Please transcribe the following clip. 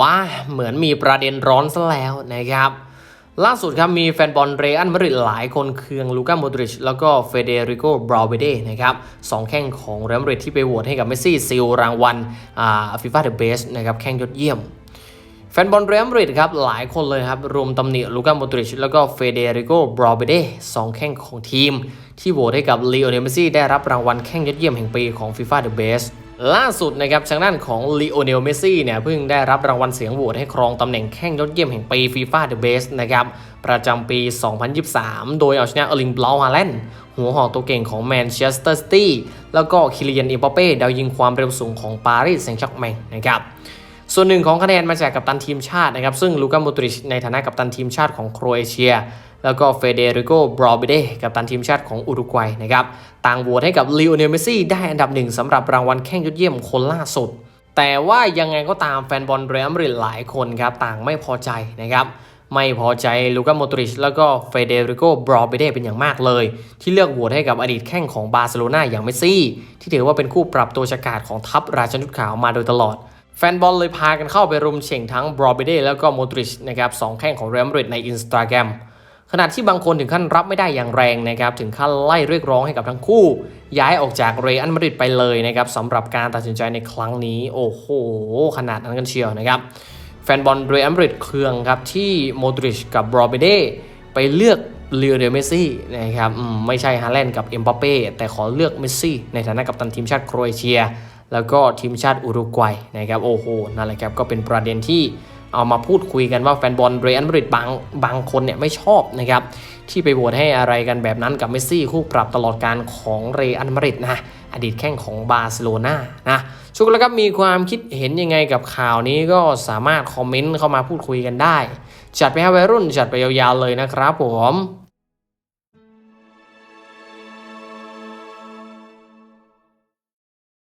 ว่าเหมือนมีประเด็นร้อนซะแล้วนะครับ ล่าสุดครับมีแฟนบอลเรอัลมาดริดหลายคนเคืองลูก้าโมดริชแล้วก็เฟเดริโกบราวเบเดนะครับสองแข้งของเรอัลมาดริดที่ไปโหวตให้กับเมสซี่ซิลรางวัลอ่าฟีฟ่าเดอะเบสนะครับแข้งยอดเยี่ยมแฟนบอลเรอัลมาดริดครับหลายคนเลยครับรวมตำหนิลูก้าโมดริชแล้วก็เฟเดริโกบราวเบเดสองแข้งของทีม ที่โหวตให้กับลีโอเนลเมสซี่ได้รับรางวัลแข้งยอดเยี่ยมแห่งปีของ FIFA The Best ล่าสุดนะครับทางด้านของลีโอเนลเมสซี่เนี่ยเพิ่งได้รับรางวัลเสียงโหวตให้ครองตำแหน่งแข้งยอดเยี่ยมแห่งปีฟีฟ่าเดอะเบสนะครับประจำปี 2023 โดยเอาชนะเออร์ลิงบลาวฮาแลนด์หัวหอกตัวเก่งของแมนเชสเตอร์ซิตี้แล้วก็คิริยันอิมปเป้ดาวยิงความเร็วสูงของปารีสแซงต์แชร์กแมงนะครับ ส่วนหนึ่งของคะแนนมาจากกัปตันทีมชาตินะครับ ซึ่งลูก้าโมดริชในฐานะกัปตันทีมชาติของโครเอเชีย แล้วก็เฟเดริโกบรอบิเดกัปตันทีมชาติของอุรุกวัยนะครับ ต่างโหวตให้กับลีโอเนลเมสซี่ได้อันดับหนึ่งสำหรับรางวัลแข้งยอดเยี่ยมคนล่าสุด แต่ว่ายังไงก็ตามแฟนบอลเรอัลมาดริดหลายคนครับต่างไม่พอใจนะครับไม่พอใจลูก้าโมดริชแล้วก็เฟเดริโกบรอเบเดเป็นอย่างมากเลย ที่เลือกโหวตให้กับอดีตแข้งของบาร์เซโลนาอย่างเมสซี่ ที่ถือว่าเป็นคู่ปรับตัวฉกาจของทัพราชนุดขาวมาโดยตลอด แฟนบอลเลยพากันเข้าไปรุมเฉ่งทั้งบรอเบเดแล้วก็โมดริชนะครับสองแข้งของเรอัลมาดริดในอินสตาแกรมขณะที่บางคนถึงขั้นรับไม่ได้อย่างแรงนะครับถึงขั้นไล่เรียกร้องให้กับทั้งคู่ ย้ายออกจากเรอัลมาดริดไปเลยนะครับสำหรับการตัดสินใจในครั้งนี้ โอ้โห ขนาดนั้นกันเชียวนะครับแฟนบอลเรอัลมาดริดเคืองครับที่โมดริชกับบรอเบเดไปเลือกเลโอเนลเมซี่นะครับอืมไม่ใช่ฮาแลนด์กับเอ็มบัปเป้แต่ขอเลือกเมซี่ในฐานะกัปตันทีมชาติโครเอเชีย แล้วก็ทีมชาติอุรุกวัยนะครับโอ้โหนั่นแหละครับก็เป็นประเด็นที่เอามาพูดคุยกันว่าแฟนบอลเรอัลมาดริดบางบางคนเนี่ยไม่ชอบนะครับที่ไปโหวตให้อะไรกันแบบนั้นกับเมสซี่คู่ปรับตลอดการของเรอัลมาดริดนะอดีตแข้งของบาร์เซโลนานะชุกแล้วครับมีความคิดเห็นยังไงกับข่าวนี้ก็สามารถคอมเมนต์เข้ามาพูดคุยกันได้ จัดไปให้วัยรุ่นจัดไปยาวๆเลยนะครับผม